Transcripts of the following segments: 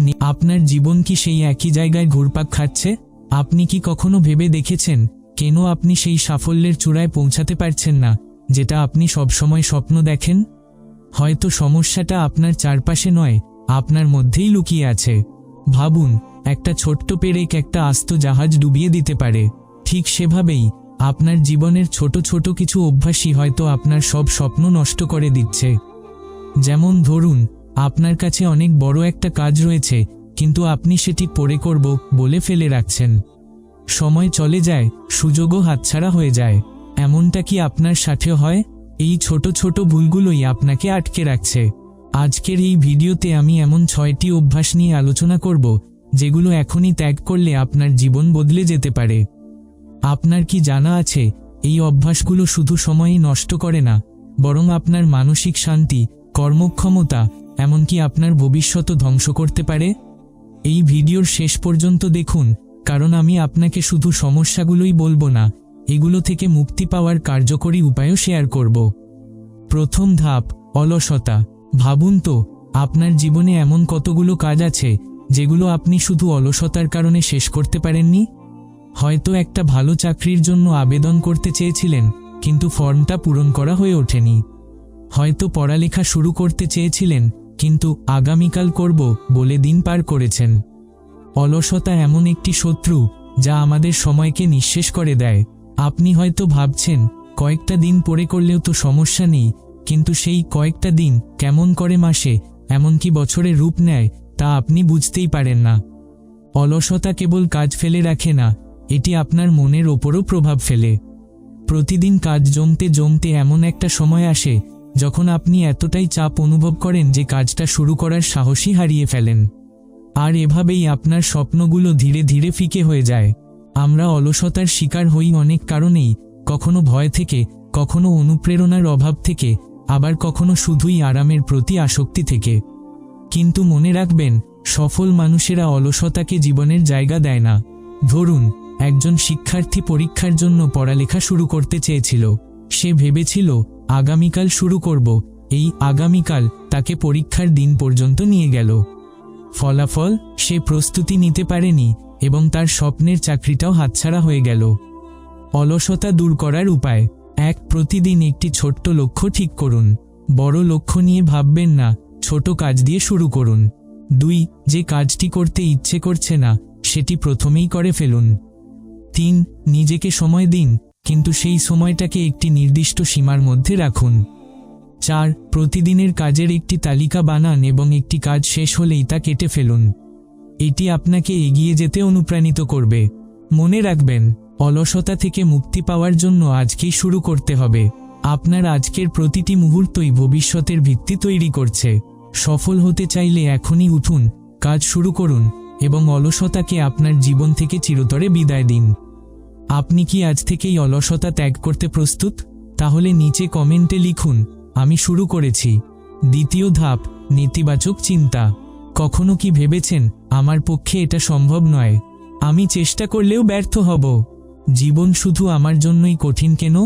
নি- আপনার জীবন কি সেই একই জায়গায় ঘুরপাক খাচ্ছে? আপনি কি কখনো ভেবে দেখেছেন, কেন আপনি সেই সাফল্যের চূড়ায় পৌঁছাতে পারছেন না, যেটা আপনি সবসময় স্বপ্ন দেখেন? হয়তো সমস্যাটা আপনার চারপাশে নয়, আপনার মধ্যেই লুকিয়ে আছে। ভাবুন, একটা ছোট্ট পেরেক একটা আস্ত জাহাজ ডুবিয়ে দিতে পারে। ঠিক সেভাবেই, আপনার জীবনের ছোট ছোট কিছু অভ্যাসই হয়তো আপনার সব স্বপ্ন নষ্ট করে দিচ্ছে। যেমন ধরুন আপনার কাছে অনেক বড় একটা কাজ রয়েছে, কিন্তু আপনি সেটি পরে করব বলে ফেলে রাখছেন। সময় চলে যায়, সুযোগও হাতছাড়া হয়ে যায়। এমনটা কি আপনার সাথে হয়? এই ছোট ছোট ভুলগুলোই আপনাকে আটকে রাখছে। আজকের এই ভিডিওতে আমি এমন ছয়টি অভ্যাস নিয়ে আলোচনা করব, যেগুলো এখনই ত্যাগ করলে আপনার জীবন বদলে যেতে পারে। আপনার কি জানা আছে, এই অভ্যাসগুলো শুধু সময়ই নষ্ট করে না, বরং আপনার মানসিক শান্তি, কর্মক্ষমতা এমনকি আপনার ভবিষ্যৎও ধ্বংস করতে পারে। এই ভিডিওর শেষ পর্যন্ত দেখুন, কারণ আমি আপনাকে শুধু সমস্যাগুলোই বলব না, এগুলো থেকে মুক্তি পাওয়ার কার্যকরী উপায়ও শেয়ার করব। প্রথম ধাপ, অলসতা। ভাবুন তো, আপনার জীবনে এমন কতগুলো কাজ আছে, যেগুলো আপনি শুধু অলসতার কারণে শেষ করতে পারেননি? হয়তো একটা ভালো চাকরির জন্য আবেদন করতে চেয়েছিলেন, কিন্তু ফর্মটা পূরণ করা হয়ে ওঠেনি। হয়তো পড়ালেখা শুরু করতে চেয়েছিলেন কিন্তু আগামীকাল করব বলে দিন পার করেছেন। অলসতা এমন একটি শত্রু, যা আমাদের সময়কে নিঃশেষ করে দেয়। আপনি হয়তো ভাবছেন, কয়েকটা দিন পরে করলেও তো সমস্যা নেই, কিন্তু সেই কয়েকটা দিন কেমন করে মাসে, এমনকি বছরে রূপ নেয়, তা আপনি বুঝতেই পারেন না। অলসতা কেবল কাজ ফেলে রাখে না, এটি আপনার মনের ওপরও প্রভাব ফেলে। প্রতিদিন কাজ জমতে জমতে এমন একটা সময় আসে যখন আপনি এতটাই চাপ অনুভব করেন যে কাজটা শুরু করার সাহসই হারিয়ে ফেলেন। আর এভাবেই আপনার স্বপ্নগুলো ধীরে ধীরে ফিকে হয়ে যায়। আমরা অলসতার শিকার হই অনেক কারণেই, কখনো ভয় থেকে, কখনো অনুপ্রেরণার অভাব থেকে, আবার কখনো শুধুই আরামের প্রতি আসক্তি থেকে। কিন্তু মনে রাখবেন, সফল মানুষেরা অলসতাকে জীবনের জায়গা দেয় না। ধরুন, একজন শিক্ষার্থী পরীক্ষার জন্য পড়ালেখা শুরু করতে চেয়েছিল। সে ভেবেছিল আগামীকাল শুরু করব। এই আগামীকাল তাকে পরীক্ষার দিন পর্যন্ত নিয়ে গেল। ফলাফল সে প্রস্তুতি নিতে পারেনি এবং তার স্বপ্নের চাকরিটাও হাতছাড়া হয়ে গেল। অলসতা দূর করার উপায়, এক প্রতিদিন একটি ছোট্ট লক্ষ্য ঠিক করুন। বড় লক্ষ্য নিয়ে ভাববেন না, ছোট কাজ দিয়ে শুরু করুন। দুই, যে কাজটি করতে ইচ্ছে করছে না, সেটি প্রথমেই করে ফেলুন। তিন, নিজেকে সময় দিন কিন্তু সেই সময়টাকে একটি নির্দিষ্ট সীমার মধ্যে রাখুন। চার, প্রতিদিনের কাজের একটি তালিকা বানান এবং একটি কাজ শেষ হলেই তা কেটে ফেলুন। এটি আপনাকে এগিয়ে যেতে অনুপ্রাণিত করবে। মনে রাখবেন, অলসতা থেকে মুক্তি পাওয়ার জন্য আজকেই শুরু করতে হবে। আপনার আজকের প্রতিটি মুহূর্তই ভবিষ্যতের ভিত্তি তৈরি করছে। সফল হতে চাইলে এখনই উঠুন, কাজ শুরু করুন এবং অলসতাকে আপনার জীবন থেকে চিরতরে বিদায় দিন। আপনি কি আজ থেকেই অলসতা ত্যাগ করতে প্রস্তুত? তাহলে নিচে কমেন্টে লিখুন, আমি শুরু করেছি। দ্বিতীয় ধাপ, নেতিবাচক চিন্তা। কখনো কি ভেবেছেন, আমার পক্ষে এটা সম্ভব নয়? আমি চেষ্টা করলেও ব্যর্থ হব। জীবন শুধু আমার জন্যই কঠিন কেন?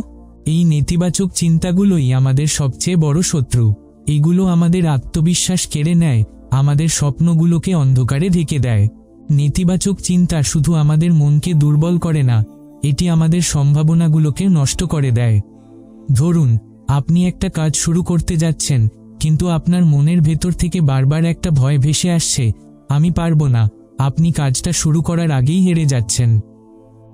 এই নেতিবাচক চিন্তাগুলোই আমাদের সবচেয়ে বড় শত্রু। এগুলো আমাদের আত্মবিশ্বাস কেড়ে নেয়, আমাদের স্বপ্নগুলোকে অন্ধকারে ঢেকে দেয়। নেতিবাচক চিন্তা শুধু আমাদের মনকে দুর্বল করে না এটি আমাদের সম্ভাবনাগুলোকে নষ্ট করে দেয়। ধরুন, আপনি একটা কাজ শুরু করতে যাচ্ছেন, কিন্তু আপনার মনের ভেতর থেকে বারবার একটা ভয় ভেসে আসছে, আমি পারব না, আপনি কাজটা শুরু করার আগেই হেরে যাচ্ছেন।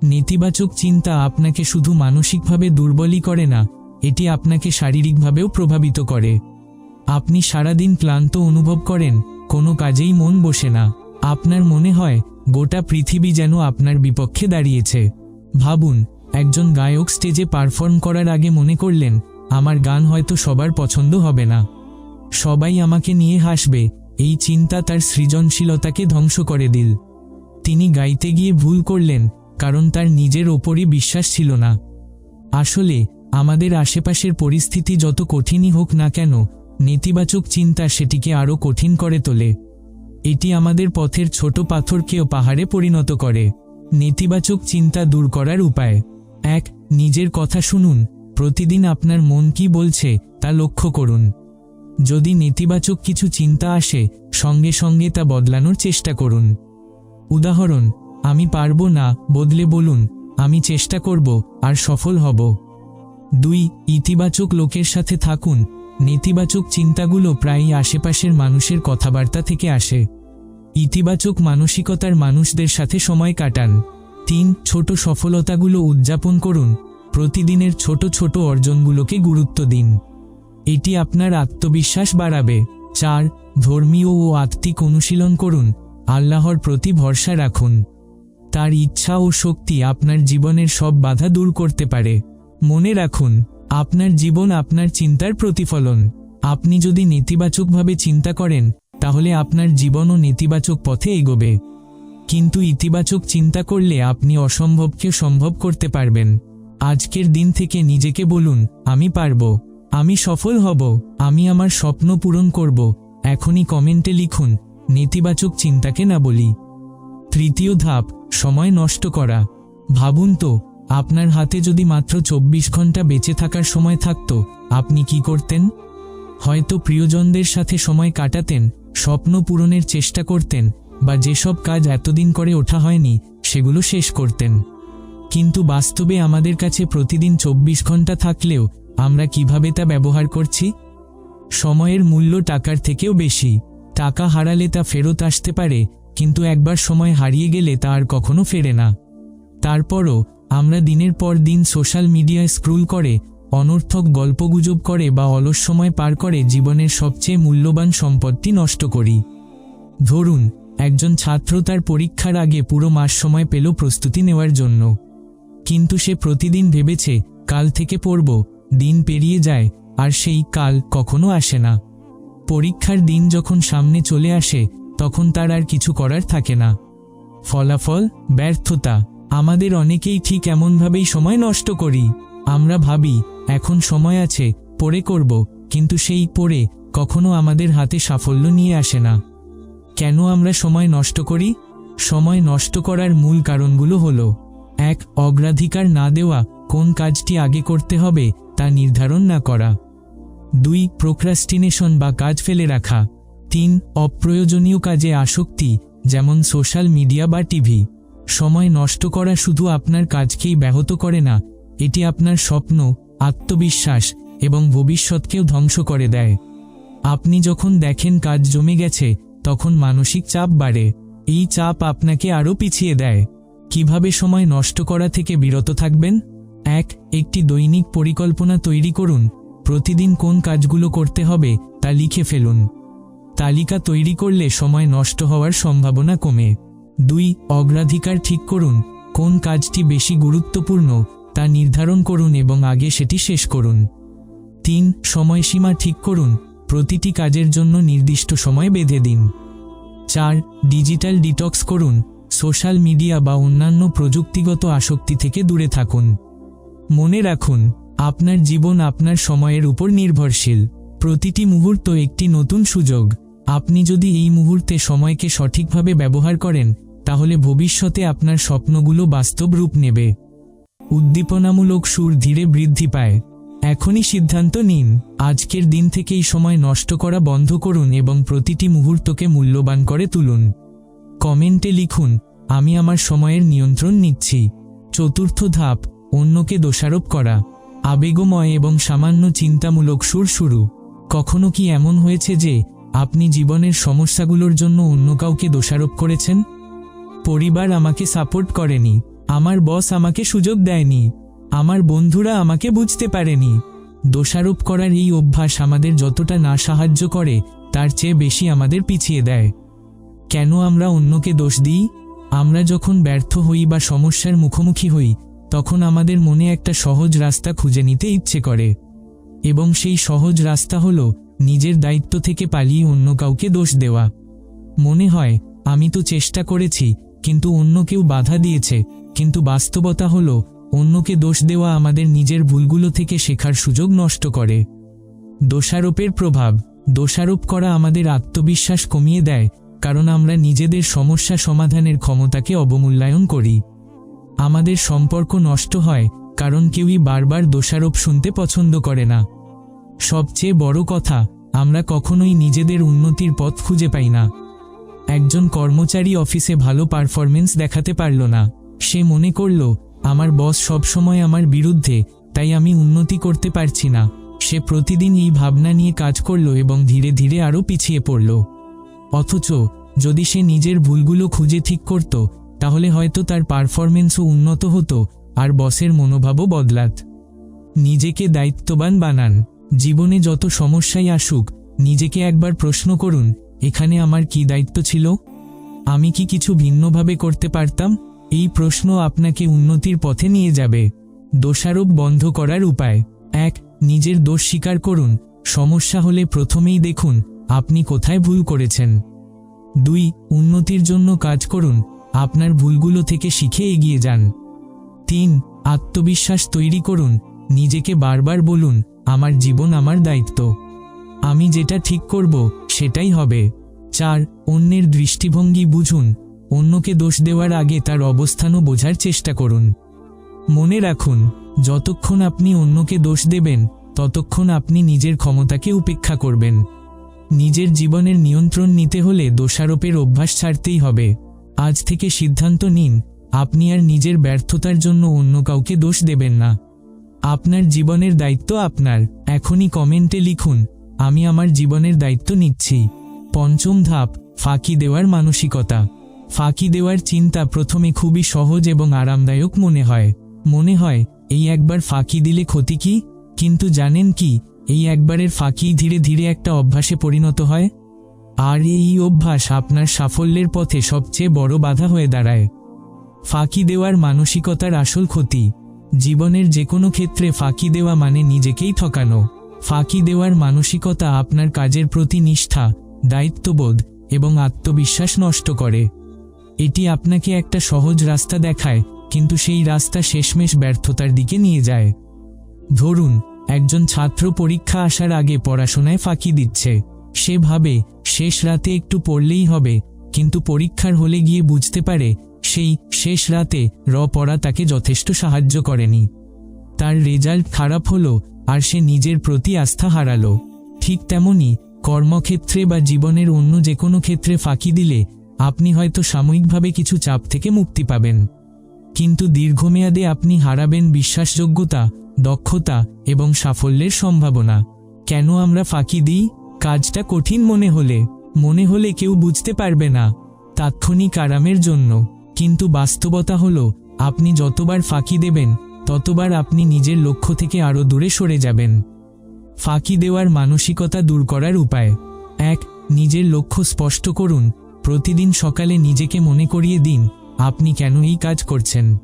নেতিবাচক চিন্তা আপনাকে শুধু মানসিকভাবে দুর্বলই করে না, এটি আপনাকে শারীরিকভাবেও প্রভাবিত করে। আপনি সারাদিন ক্লান্ত অনুভব করেন, কোনো কাজেই মন বসে না। আপনার মনে হয়, গোটা পৃথিবী যেন আপনার বিপক্ষে দাঁড়িয়েছে। ভাবুন, একজন গায়ক স্টেজে পারফর্ম করার আগে মনে করলেন, আমার গান হয়তো সবার পছন্দ হবে না। সবাই আমাকে নিয়ে হাসবে, এই চিন্তা তার সৃজনশীলতাকে ধ্বংস করে দিল। তিনি গাইতে গিয়ে ভুল করলেন, কারণ তার নিজের ওপরই বিশ্বাস ছিল না। আসলে, আমাদের আশেপাশের পরিস্থিতি যত কঠিনই হোক না কেন, নেতিবাচক চিন্তা সেটিকে আরও কঠিন করে তোলে। এটি আমাদের পথের ছোট পাথরকেও পাহাড়ে পরিণত করে। নেতিবাচক চিন্তা দূর করার উপায়। এক, নিজের কথা শুনুন। প্রতিদিন আপনার মন কি বলছে তা লক্ষ্য করুন। যদি নেতিবাচক কিছু চিন্তা আসে, সঙ্গে সঙ্গে তা বদলানোর চেষ্টা করুন। উদাহরণ, আমি পারব না, বদলে বলুন, আমি চেষ্টা করব, আর সফল হব। দুই, ইতিবাচক লোকের সাথে থাকুন। নেতিবাচক চিন্তাগুলো প্রায়ই আশেপাশের মানুষের কথাবার্তা থেকে আসে। ইতিবাচক মানসিকতার মানুষদের সাথে সময় কাটান। তিন, ছোট সফলতাগুলো উদযাপন করুন। প্রতিদিনের ছোট ছোট অর্জনগুলোকে গুরুত্ব দিন। এটি আপনার আত্মবিশ্বাস বাড়াবে। চার, ধর্মীয় ও আত্মিক অনুশীলন করুন। আল্লাহর প্রতি ভরসা রাখুন। তার ইচ্ছা ও শক্তি আপনার জীবনের সব বাধা দূর করতে পারে। মনে রাখুন, আপনার জীবন আপনার চিন্তার প্রতিফলন। আপনি যদি নেতিবাচকভাবে চিন্তা করেন তাহলে আপনার জীবনও নেতিবাচক পথে এগোবে। কিন্তু ইতিবাচক চিন্তা করলে আপনি অসম্ভবকে সম্ভব করতে পারবেন। আজকের দিন থেকে নিজেকে বলুন, আমি পারব, আমি সফল হব, আমি আমার স্বপ্ন পূরণ করব। এখনই কমেন্টে লিখুন, নেতিবাচক চিন্তাকে না বলি। তৃতীয় ধাপ, সময় নষ্ট করা। ভাবুন তো, আপনার হাতে যদি মাত্র চব্বিশ ঘণ্টা বেঁচে থাকার সময় থাকত, আপনি কি করতেন? হয়তো প্রিয়জনদের সাথে সময় কাটাতেন স্বপ্ন পূরণের চেষ্টা করতেন বা যেসব কাজ এতদিন করে ওঠা হয়নি, সেগুলো শেষ করতেন। কিন্তু বাস্তবে আমাদের কাছে প্রতিদিন চব্বিশ ঘণ্টা থাকলেও আমরা কীভাবে তা ব্যবহার করছি? সময়ের মূল্য টাকার থেকেও বেশি। টাকা হারালে তা ফেরত আসতে পারে, কিন্তু একবার সময় হারিয়ে গেলে তা আর কখনো ফেরে না। তারপরও আমরা দিনের পর দিন সোশ্যাল মিডিয়ায় স্ক্রুল করে অনর্থক গল্পগুজব করে বা অলস সময় পার করে জীবনের সবচেয়ে মূল্যবান সম্পদটি নষ্ট করি। ধরুন, একজন ছাত্র তার পরীক্ষার আগে পুরো মাস সময় পেল প্রস্তুতি নেওয়ার জন্য। কিন্তু সে প্রতিদিন ভেবেছে, কাল থেকে পড়ব, দিন পেরিয়ে যায়, আর সেই কাল কখনো আসে না। পরীক্ষার দিন যখন সামনে চলে আসে, তখন তার আর কিছু করার থাকে না। ফলাফল, ব্যর্থতা, আমাদের অনেকেই ঠিক এমনভাবেই সময় নষ্ট করি। আমরা ভাবি এখন সময় আছে, পরে করব, কিন্তু সেই পরে কখনো আমাদের হাতে সাফল্য নিয়ে আসে না। কেন আমরা সময় নষ্ট করি? সময় নষ্ট করার মূল কারণগুলো হল, এক, অগ্রাধিকার না দেওয়া, কোন কাজটি আগে করতে হবে, তা নির্ধারণ না করা। দুই প্রোক্রাস্টিনেশন বা কাজ ফেলে রাখা। তিন, অপ্রয়োজনীয় কাজে আসক্তি, যেমন সোশ্যাল মিডিয়া বা টিভি সময় নষ্ট করা শুধু আপনার কাজকেই ব্যাহত করে না, এটি আপনার স্বপ্ন আত্মবিশ্বাস এবং ভবিষ্যৎকেও ধ্বংস করে দেয়। আপনি যখন দেখেন কাজ জমে গেছে, তখন মানসিক চাপ বাড়ে। এই চাপ আপনাকে আরও পিছিয়ে দেয়। কীভাবে সময় নষ্ট করা থেকে বিরত থাকবেন? এক, একটি দৈনিক পরিকল্পনা তৈরি করুন। প্রতিদিন কোন কাজগুলো করতে হবে তা লিখে ফেলুন। তালিকা তৈরি করলে সময় নষ্ট হওয়ার সম্ভাবনা কমে। দুই, অগ্রাধিকার ঠিক করুন। কোন কাজটি বেশি গুরুত্বপূর্ণ তা নির্ধারণ করুন এবং আগে সেটি শেষ করুন। তিন, সময়সীমা ঠিক করুন। প্রতিটি কাজের জন্য নির্দিষ্ট সময় বেঁধে দিন। চার, ডিজিটাল ডিটক্স করুন। সোশ্যাল মিডিয়া বা অন্যান্য প্রযুক্তিগত আসক্তি থেকে দূরে থাকুন। মনে রাখুন, আপনার জীবন আপনার সময়ের উপর নির্ভরশীল। প্রতিটি মুহূর্ত একটি নতুন সুযোগ। আপনি যদি এই মুহূর্তে সময়কে সঠিকভাবে ব্যবহার করেন, তাহলে ভবিষ্যতে আপনার স্বপ্নগুলো বাস্তব রূপ নেবে। উদ্দীপনামূলক সুর ধীরে বৃদ্ধি পায়। এখনই সিদ্ধান্ত নিন, আজকের দিন থেকেই সময় নষ্ট করা বন্ধ করুন এবং প্রতিটি মুহূর্তকে মূল্যবান করে তুলুন। কমেন্টে লিখুন, আমি আমার সময়ের নিয়ন্ত্রণ নিচ্ছি। চতুর্থ ধাপ, অন্যকে দোষারোপ করা। আবেগময় এবং সামান্য চিন্তামূলক সুর শুরু। কখনো কি এমন হয়েছে যে, আপনি জীবনের সমস্যাগুলোর জন্য অন্য কাউকে দোষারোপ করেছেন? পরিবার আমাকে সাপোর্ট করেনি। আমার বস আমাকে সুযোগ দেয়নি। আমার বন্ধুরা আমাকে বুঝতে পারেনি। দোষারোপ করার এই অভ্যাস আমাদের যতটা না সাহায্য করে, তার চেয়ে বেশি আমাদের পিছিয়ে দেয়। কেন আমরা অন্যকে দোষ দিই? আমরা যখন ব্যর্থ হই বা সমস্যার মুখোমুখি হই, তখন আমাদের মনে একটা সহজ রাস্তা খুঁজে নিতে ইচ্ছে করে। এবং সেই সহজ রাস্তা হল নিজের দায়িত্ব থেকে পালিয়ে অন্য কাউকে দোষ দেওয়া। মনে হয়, আমি তো চেষ্টা করেছি, কিন্তু অন্য কেউ বাধা দিয়েছে কিন্তু বাস্তবতা হল, অন্যকে দোষ দেওয়া আমাদের নিজের ভুলগুলো থেকে শেখার সুযোগ নষ্ট করে। দোষারোপের প্রভাব, দোষারোপ করা আমাদের আত্মবিশ্বাস কমিয়ে দেয়, কারণ আমরা নিজেদের সমস্যা সমাধানের ক্ষমতাকে অবমূল্যায়ন করি। আমাদের সম্পর্ক নষ্ট হয়, কারণ কেউই বারবার দোষারোপ শুনতে পছন্দ করে না। সবচেয়ে বড় কথা, আমরা কখনোই নিজেদের উন্নতির পথ খুঁজে পাই না। একজন কর্মচারী অফিসে ভালো পারফরমেন্স দেখাতে পারল না। সে মনে করল, আমার বস সবসময় আমার বিরুদ্ধে, তাই আমি উন্নতি করতে পারছি না। সে প্রতিদিন এই ভাবনা নিয়ে কাজ করল এবং ধীরে ধীরে আরও পিছিয়ে পড়ল। অথচ, যদি সে নিজের ভুলগুলো খুঁজে ঠিক করত, তাহলে হয়তো তার পারফরমেন্সও উন্নত হতো, আর বসের মনোভাবও বদলাত। নিজেকে দায়িত্ববান বানান। জীবনে যত সমস্যাই আসুক, নিজেকে একবার প্রশ্ন করুন, এখানে আমার কি দায়িত্ব ছিল? আমি কি কিছু ভিন্নভাবে করতে পারতাম? এই প্রশ্ন আপনাকে উন্নতির পথে নিয়ে যাবে। দোষারোপ বন্ধ করার উপায়। এক, নিজের দোষ স্বীকার করুন। সমস্যা হলে প্রথমেই দেখুন, আপনি কোথায় ভুল করেছেন। দুই, উন্নতির জন্য কাজ করুন। আপনার ভুলগুলো থেকে শিখে এগিয়ে যান। তিন, আত্মবিশ্বাস তৈরি করুন। নিজেকে বারবার বলুন, আমার জীবন আমার দায়িত্ব। আমি যেটা ঠিক করব, সেটাই হবে। চার, অন্যের দৃষ্টিভঙ্গি বুঝুন। অন্যকে দোষ দেওয়ার আগে তার অবস্থানও বোঝার চেষ্টা করুন। মনে রাখুন, যতক্ষণ আপনি অন্যকে দোষ দেবেন, ততক্ষণ আপনি নিজের ক্ষমতাকে উপেক্ষা করবেন। নিজের জীবনের নিয়ন্ত্রণ নিতে হলে দোষারোপের অভ্যাস ছাড়তেই হবে। আজ থেকে সিদ্ধান্ত নিন, আপনি আর নিজের ব্যর্থতার জন্য অন্য কাউকে দোষ দেবেন না। আপনার জীবনের দায়িত্ব আপনার। এখনই কমেন্টে লিখুন, আমি আমার জীবনের দায়িত্ব নিচ্ছি। পঞ্চম ধাপ, ফাঁকি দেওয়ার মানসিকতা। ফাঁকি দেওয়ার চিন্তা প্রথমে খুবই সহজ এবং আরামদায়ক মনে হয়। মনে হয়, এই একবার ফাঁকি দিলে ক্ষতি কি? কিন্তু জানেন কি, এই একবারের ফাঁকি ধীরে ধীরে একটা অভ্যাসে পরিণত হয়। আর এই অভ্যাস আপনার সাফল্যের পথে সবচেয়ে বড় বাধা হয়ে দাঁড়ায়। ফাঁকি দেওয়ার মানসিকতার আসল ক্ষতি। জীবনের যে কোনো ক্ষেত্রে ফাঁকি দেওয়া মানে নিজেকেই ঠকানো। ফাঁকি দেওয়ার মানসিকতা আপনার কাজের প্রতি নিষ্ঠা, দায়িত্ববোধ এবং আত্মবিশ্বাস নষ্ট করে। এটি আপনাকে একটা সহজ রাস্তা দেখায়, কিন্তু সেই রাস্তা শেষমেশ ব্যর্থতার দিকে নিয়ে যায়। ধরুন, একজন ছাত্র পরীক্ষা আসার আগে পড়াশোনায় ফাঁকি দিচ্ছে। সে ভাবে, শেষ রাতে একটু পড়লেই হবে, কিন্তু পরীক্ষার হলে গিয়ে বুঝতে পারে, সেই শেষ রাতে র পড়া তাকে যথেষ্ট সাহায্য করেনি। তার রেজাল্ট খারাপ হলো, আর সে নিজের প্রতি আস্থা হারালো। ঠিক তেমনি, কর্মক্ষেত্রে বা জীবনের অন্য যে কোনো ক্ষেত্রে ফাঁকি দিলে আপনি হয়তো সাময়িকভাবে কিছু চাপ থেকে মুক্তি পাবেন। কিন্তু দীর্ঘমেয়াদে আপনি হারাবেন বিশ্বাসযোগ্যতা, দক্ষতা এবং সাফল্যের সম্ভাবনা। কেন আমরা ফাঁকি দিই? কাজটা কঠিন মনে হলে। মনে হলে কেউ বুঝতে পারবে না, তাৎক্ষণিক আরামের জন্য। কিন্তু বাস্তবতা হল, আপনি যতবার ফাঁকি দেবেন, ততবার আপনি নিজের লক্ষ্য থেকে আরও দূরে সরে যাবেন। ফাঁকি দেওয়ার মানসিকতা দূর করার উপায়। এক, নিজের লক্ষ্য স্পষ্ট করুন। প্রতিদিন সকালে নিজেকে মনে করিয়ে দিন, আপনি কেন এই কাজ করছেন?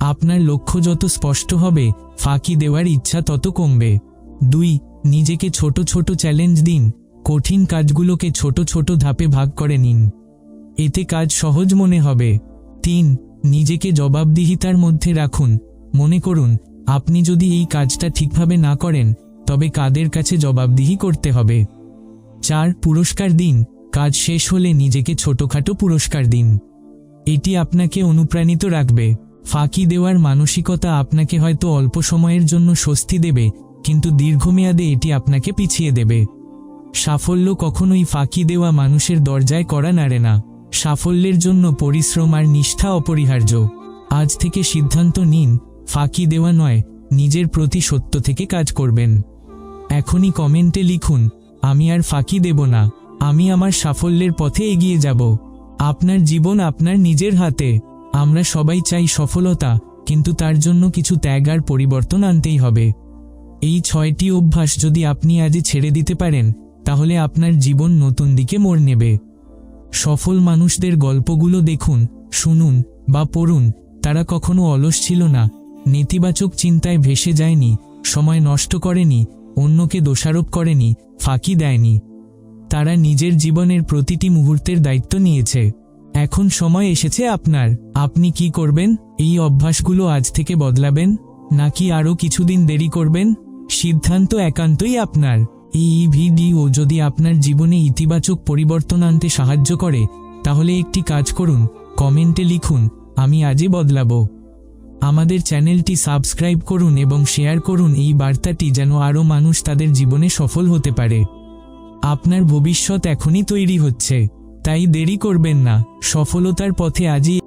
আপনার লক্ষ্য যত স্পষ্ট হবে, ফাঁকি দেওয়ার ইচ্ছা তত কমবে। দুই, নিজেকে ছোট ছোট চ্যালেঞ্জ দিন, কঠিন কাজগুলোকে ছোট ছোট ধাপে ভাগ করে নিন। এতে কাজ সহজ মনে হবে। তিন, নিজেকে জবাবদিহিতার মধ্যে রাখুন। মনে করুন, আপনি যদি এই কাজটা ঠিকভাবে না করেন, তবে কাদের কাছে জবাবদিহি করতে হবে? চার, পুরস্কার দিন। কাজ শেষ হলে নিজেকে ছোটখাটো পুরস্কার দিন। এটি আপনাকে অনুপ্রাণিত রাখবে। ফাঁকি দেওয়ার মানসিকতা আপনাকে হয়তো অল্প সময়ের জন্য স্বস্তি দেবে, কিন্তু দীর্ঘমেয়াদে এটি আপনাকে পিছিয়ে দেবে। সাফল্য কখনোই ফাঁকি দেওয়া মানুষের দরজায় করা নাড়ে না। সাফল্যের জন্য পরিশ্রম আর নিষ্ঠা অপরিহার্য। আজ থেকে সিদ্ধান্ত নিন, ফাঁকি দেওয়া নয়, নিজের প্রতি সত্য থেকে কাজ করবেন। এখনই কমেন্টে লিখুন, আমি আর ফাঁকি দেব না। আমি আমার সাফল্যের পথে এগিয়ে যাব। আপনার জীবন আপনার নিজের হাতে। আমরা সবাই চাই সফলতা, কিন্তু তার জন্য কিছু ত্যাগ আর পরিবর্তন আনতেই হবে। এই ছয়টি অভ্যাস যদি আপনি আজই ছেড়ে দিতে পারেন, তাহলে আপনার জীবন নতুন দিকে মোড় নেবে। সফল মানুষদের গল্পগুলো দেখুন, শুনুন বা পড়ুন, তারা কখনো অলস ছিল না, নেতিবাচক চিন্তায় ভেসে যায়নি, সময় নষ্ট করেনি, অন্যকে দোষারোপ করেনি, ফাঁকি দেয়নি। তারা নিজের জীবনের প্রতিটি মুহূর্তের দায়িত্ব নিয়েছে। এখন সময় এসেছে আপনার। আপনি কি করবেন? এই অভ্যাসগুলো আজ থেকে বদলাবেন? নাকি আরও কিছুদিন দেরি করবেন? সিদ্ধান্ত একান্তই আপনার। এই ভিডিও যদি আপনার জীবনে ইতিবাচক পরিবর্তন আনতে সাহায্য করে, তাহলে একটি কাজ করুন। কমেন্টে লিখুন, আমি আজই বদলাব। আমাদের চ্যানেলটি সাবস্ক্রাইব করুন এবং শেয়ার করুন। এই বার্তাটি যেন আরও মানুষ তাদের জীবনে সফল হতে পারে। আপনার ভবিষ্যৎ এখনই তৈরি হচ্ছে তাই দেরি করবেন না সফলতার পথে আজই